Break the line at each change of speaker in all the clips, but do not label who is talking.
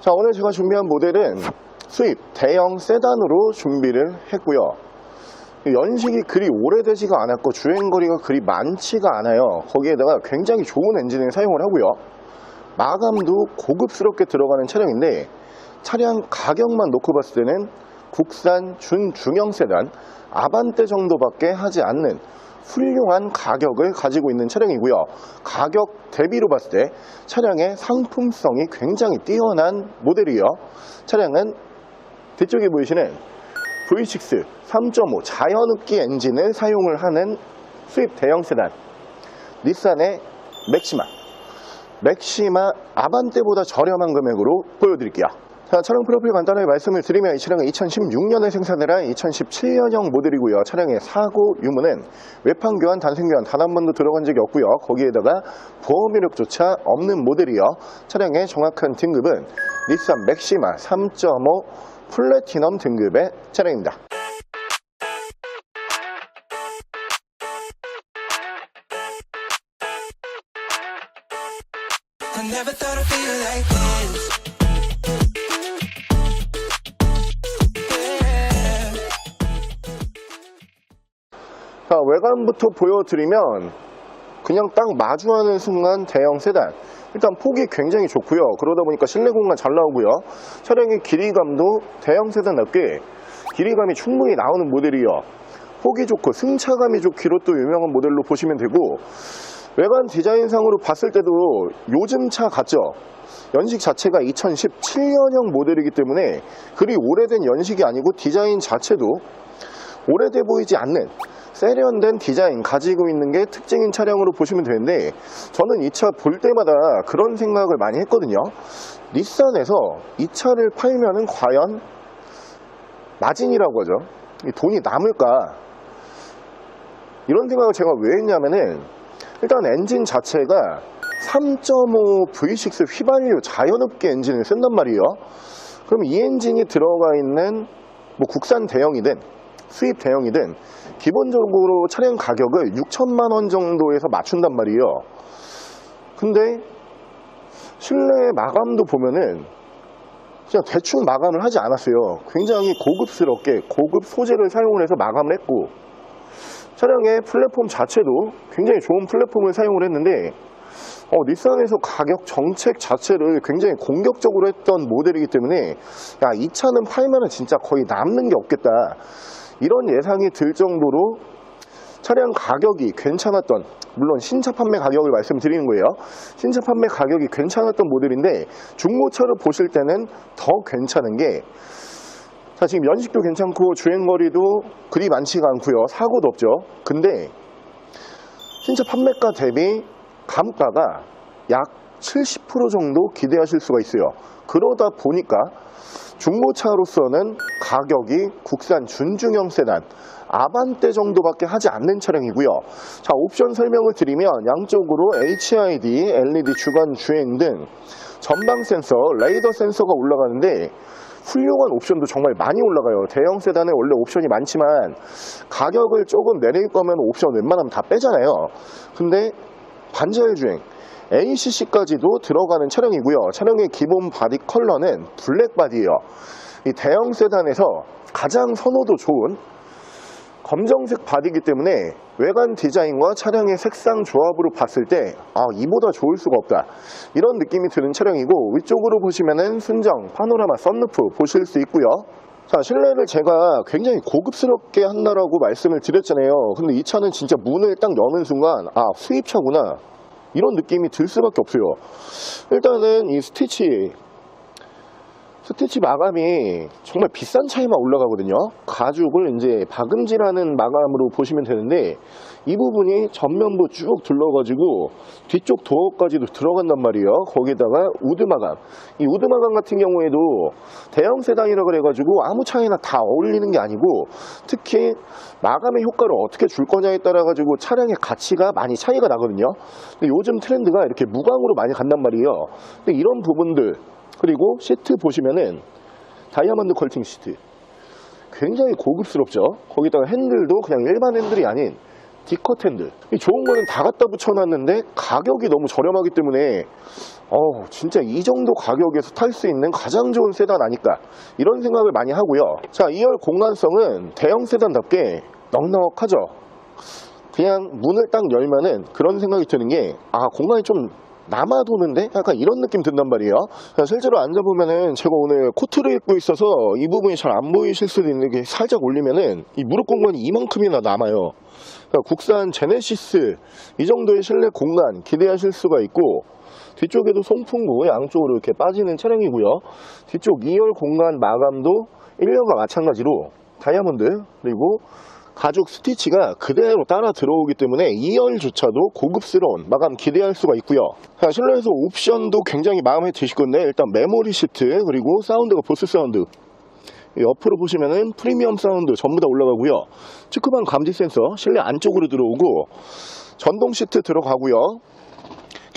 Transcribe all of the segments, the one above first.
자, 오늘 제가 준비한 모델은 수입 대형 세단으로 준비를 했고요. 연식이 그리 오래되지가 않았고 주행거리가 그리 많지가 않아요. 거기에다가 굉장히 좋은 엔진을 사용을 하고요. 마감도 고급스럽게 들어가는 차량인데 차량 가격만 놓고 봤을 때는 국산 준중형 세단 아반떼 정도밖에 하지 않는 훌륭한 가격을 가지고 있는 차량이고요. 가격 대비로 봤을 때 차량의 상품성이 굉장히 뛰어난 모델이요. 차량은 뒤쪽에 보이시는 V6 3.5 자연흡기 엔진을 사용을 하는 수입 대형 세단 닛산의 맥시마 맥시마 아반떼보다 저렴한 금액으로 보여드릴게요. 자, 차량 프로필 간단하게 말씀을 드리면 이 차량은 2016년에 생산을 한 2017년형 모델이고요. 차량의 사고 유무는 외판 교환, 단생 교환 단 한 번도 들어간 적이 없고요. 거기에다가 보험 이력조차 없는 모델이요. 차량의 정확한 등급은 닛산 맥시마 3.5 플래티넘 등급의 차량입니다. 자, 외관부터 보여드리면 그냥 딱 마주하는 순간 대형 세단. 일단 폭이 굉장히 좋고요. 그러다 보니까 실내 공간 잘 나오고요. 차량의 길이감도 대형 세단답게 길이감이 충분히 나오는 모델이요. 폭이 좋고 승차감이 좋기로 또 유명한 모델로 보시면 되고 외관 디자인상으로 봤을 때도 요즘 차 같죠? 연식 자체가 2017년형 모델이기 때문에 그리 오래된 연식이 아니고 디자인 자체도 오래돼 보이지 않는 세련된 디자인 가지고 있는 게 특징인 차량으로 보시면 되는데 저는 이 차 볼 때마다 그런 생각을 많이 했거든요. 닛산에서 이 차를 팔면은 과연 마진이라고 하죠. 이 돈이 남을까? 이런 생각을 제가 왜 했냐면은 일단 엔진 자체가 3.5 V6 휘발유 자연흡기 엔진을 쓴단 말이에요. 그럼 이 엔진이 들어가 있는 뭐 국산 대형이든 수입 대형이든 기본적으로 차량 가격을 6천만 원 정도에서 맞춘단 말이에요. 근데 실내 마감도 보면은 그냥 대충 마감을 하지 않았어요. 굉장히 고급스럽게 고급 소재를 사용을 해서 마감을 했고 차량의 플랫폼 자체도 굉장히 좋은 플랫폼을 사용을 했는데 어, 닛산에서 가격 정책 자체를 굉장히 공격적으로 했던 모델이기 때문에 야, 이 차는 팔면은 진짜 거의 남는 게 없겠다. 이런 예상이 들 정도로 차량 가격이 괜찮았던 물론 신차 판매 가격을 말씀드리는 거예요. 신차 판매 가격이 괜찮았던 모델인데 중고차를 보실 때는 더 괜찮은 게 자, 지금 연식도 괜찮고 주행거리도 그리 많지가 않고요. 사고도 없죠. 근데 신차 판매가 대비 감가가 약 70% 정도 기대하실 수가 있어요. 그러다 보니까 중고차로서는 가격이 국산 준중형 세단 아반떼 정도밖에 하지 않는 차량이고요. 자, 옵션 설명을 드리면 양쪽으로 HID, LED 주간 주행 등 전방 센서, 레이더 센서가 올라가는데 훌륭한 옵션도 정말 많이 올라가요. 대형 세단에 원래 옵션이 많지만 가격을 조금 내릴 거면 옵션 웬만하면 다 빼잖아요. 근데 반자율 주행 ACC까지도 들어가는 차량이고요. 차량의 기본 바디 컬러는 블랙 바디예요. 이 대형 세단에서 가장 선호도 좋은 검정색 바디이기 때문에 외관 디자인과 차량의 색상 조합으로 봤을 때 아, 이보다 좋을 수가 없다. 이런 느낌이 드는 차량이고 위쪽으로 보시면은 순정, 파노라마, 썬루프 보실 수 있고요. 자, 실내를 제가 굉장히 고급스럽게 한다라고 말씀을 드렸잖아요. 근데 이 차는 진짜 문을 딱 여는 순간 아, 수입차구나. 이런 느낌이 들 수밖에 없어요. 일단은 이 스티치 스티치 마감이 정말 비싼 차에만 올라가거든요. 가죽을 이제 박음질하는 마감으로 보시면 되는데 이 부분이 전면부 쭉 둘러가지고 뒤쪽 도어까지도 들어간단 말이에요. 거기다가 우드 마감. 이 우드 마감 같은 경우에도 대형 세단이라 그래가지고 아무 차에나 다 어울리는 게 아니고 특히 마감의 효과를 어떻게 줄 거냐에 따라 가지고 차량의 가치가 많이 차이가 나거든요. 근데 요즘 트렌드가 이렇게 무광으로 많이 간단 말이에요. 근데 이런 부분들 그리고 시트 보시면은 다이아몬드 컬팅 시트 굉장히 고급스럽죠 거기다가 핸들도 그냥 일반 핸들이 아닌 디컷 핸들. 이 좋은 거는 다 갖다 붙여놨는데 가격이 너무 저렴하기 때문에 어우, 진짜 이 정도 가격에서 탈 수 있는 가장 좋은 세단 아닐까 이런 생각을 많이 하고요. 자, 2열 공간성은 대형 세단답게 넉넉하죠. 그냥 문을 딱 열면은 그런 생각이 드는 게 아 공간이 좀 남아 도는데? 약간 이런 느낌 든단 말이에요. 자, 실제로 앉아보면은 제가 오늘 코트를 입고 있어서 이 부분이 잘 안 보이실 수도 있는데 살짝 올리면은 이 무릎 공간이 이만큼이나 남아요. 그러니까 국산 제네시스 이 정도의 실내 공간 기대하실 수가 있고 뒤쪽에도 송풍구 양쪽으로 이렇게 빠지는 차량이고요. 뒤쪽 2열 공간 마감도 1열과 마찬가지로 다이아몬드 그리고 가죽 스티치가 그대로 따라 들어오기 때문에 2열조차도 고급스러운 마감 기대할 수가 있고요. 자, 실내에서 옵션도 굉장히 마음에 드실 건데 일단 메모리 시트 그리고 사운드가 보스 사운드 이 옆으로 보시면은 프리미엄 사운드 전부 다 올라가고요. 측크반 감지 센서 실내 안쪽으로 들어오고 전동 시트 들어가고요.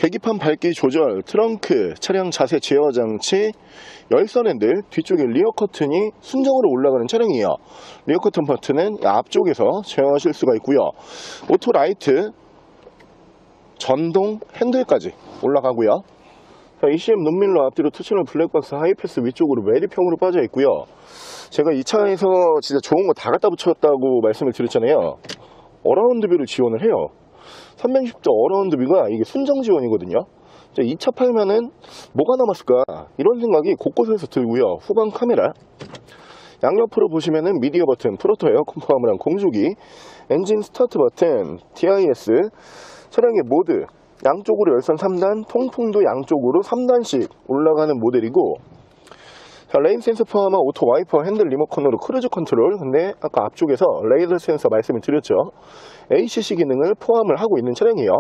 계기판 밝기 조절, 트렁크, 차량 자세 제어 장치, 열선 핸들, 뒤쪽에 리어 커튼이 순정으로 올라가는 차량이에요. 리어 커튼 버튼은 앞쪽에서 제어하실 수가 있고요. 오토 라이트, 전동 핸들까지 올라가고요. 자, ECM 눈밀러 앞뒤로 투치널 블랙박스 하이패스 위쪽으로 메리평으로 빠져 있고요. 제가 이 차에서 진짜 좋은 거 다 갖다 붙였다고 말씀을 드렸잖아요. 어라운드 뷰를 지원을 해요. 360도 어라운드 뷰가 이게 순정 지원이거든요. 이차 팔면은 뭐가 남았을까 이런 생각이 곳곳에서 들고요. 후방 카메라 양옆으로 보시면은 미디어 버튼, 프로토 에어컨 포함을 한 공조기, 엔진 스타트 버튼, DIS, 차량의 모드, 양쪽으로 열선 3단, 통풍도 양쪽으로 3단씩 올라가는 모델이고 자, 레인 센서 포함한 오토 와이퍼 핸들 리모컨으로 크루즈 컨트롤. 근데 아까 앞쪽에서 레이더 센서 말씀을 드렸죠. ACC 기능을 포함을 하고 있는 차량이에요.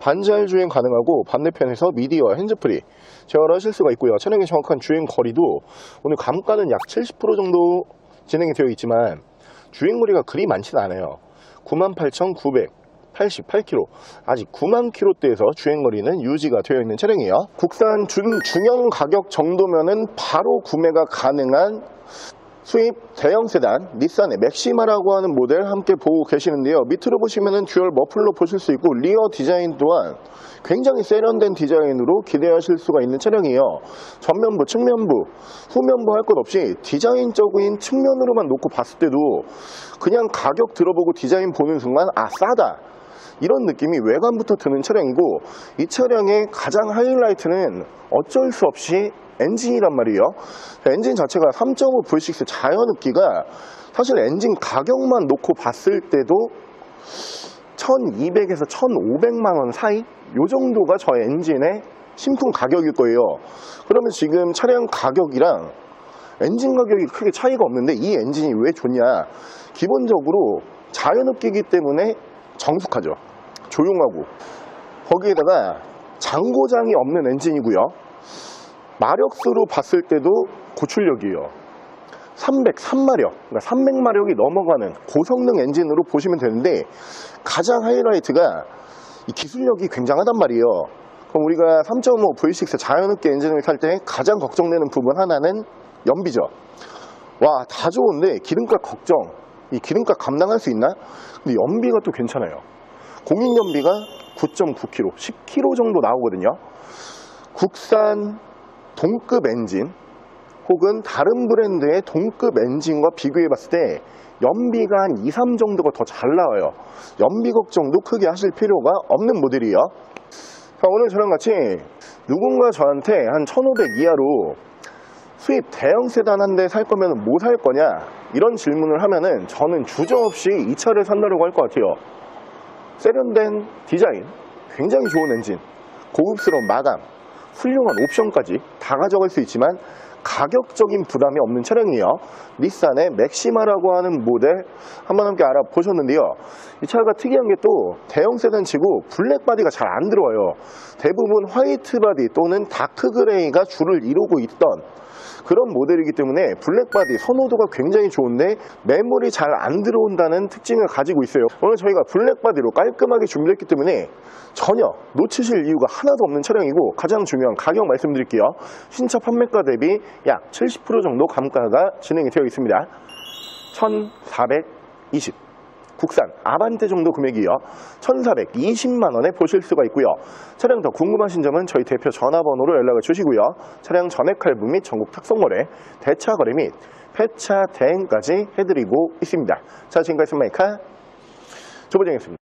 반자율 주행 가능하고 반대편에서 미디어 핸즈프리. 제어를 하실 수가 있고요. 차량의 정확한 주행 거리도 오늘 감가는 약 70% 정도 진행이 되어 있지만 주행거리가 그리 많지는 않아요 98,988km 아직 9만 km대에서 주행거리는 유지가 되어 있는 차량이에요. 국산 중, 중형 가격 정도면은 바로 구매가 가능한 수입 대형 세단 닛산의 맥시마라고 하는 모델 함께 보고 계시는데요. 밑으로 보시면은 듀얼 머플러 보실 수 있고 리어 디자인 또한 굉장히 세련된 디자인으로 기대하실 수가 있는 차량이에요. 전면부 측면부 후면부 할 것 없이 디자인적인 측면으로만 놓고 봤을 때도 그냥 가격 들어보고 디자인 보는 순간 아 싸다 이런 느낌이 외관부터 드는 차량이고 이 차량의 가장 하이라이트는 어쩔 수 없이 엔진이란 말이에요. 엔진 자체가 3.5 V6 자연흡기가 사실 엔진 가격만 놓고 봤을 때도 1200에서 1500만 원 사이 요 정도가 저 엔진의 신품 가격일 거예요. 그러면 지금 차량 가격이랑 엔진 가격이 크게 차이가 없는데 이 엔진이 왜 좋냐? 기본적으로 자연흡기이기 때문에 정숙하죠. 조용하고 거기에다가 장고장이 없는 엔진이고요. 마력수로 봤을 때도 고출력이에요. 303마력, 그러니까 300마력이 넘어가는 고성능 엔진으로 보시면 되는데 가장 하이라이트가 이 기술력이 굉장하단 말이에요. 그럼 우리가 3.5 V6 자연흡기 엔진을 탈 때 가장 걱정되는 부분 하나는 연비죠. 와, 다 좋은데 기름값 걱정. 이 기름값 감당할 수 있나? 근데 연비가 또 괜찮아요. 공인 연비가 9.9km, 10km 정도 나오거든요. 국산 동급 엔진 혹은 다른 브랜드의 동급 엔진과 비교해 봤을 때 연비가 한 2, 3 정도가 더 잘 나와요. 연비 걱정도 크게 하실 필요가 없는 모델이에요. 자, 오늘 저랑 같이 누군가 저한테 한 1500 이하로 수입 대형 세단 한 대 살 거면 뭐 살 거냐 이런 질문을 하면은 저는 주저없이 이 차를 산다고 할 것 같아요. 세련된 디자인, 굉장히 좋은 엔진, 고급스러운 마감, 훌륭한 옵션까지 다 가져갈 수 있지만 가격적인 부담이 없는 차량이에요. 닛산의 맥시마라고 하는 모델 한번 함께 알아보셨는데요. 이 차가 특이한 게 또 대형 세단치고 블랙 바디가 잘 안 들어와요. 대부분 화이트 바디 또는 다크 그레이가 주를 이루고 있던 그런 모델이기 때문에 블랙바디 선호도가 굉장히 좋은데 매물이 잘 안 들어온다는 특징을 가지고 있어요. 오늘 저희가 블랙바디로 깔끔하게 준비했기 때문에 전혀 놓치실 이유가 하나도 없는 차량이고 가장 중요한 가격 말씀드릴게요. 신차 판매가 대비 약 70% 정도 감가가 진행이 되어 있습니다. 1420 국산 아반떼 정도 금액이요. 1,420만 원에 보실 수가 있고요. 차량 더 궁금하신 점은 저희 대표 전화번호로 연락을 주시고요. 차량 전액 할부 및 전국 탁송거래, 대차 거래 및 폐차 대행까지 해드리고 있습니다. 자, 지금까지 마이카 조보정이었습니다.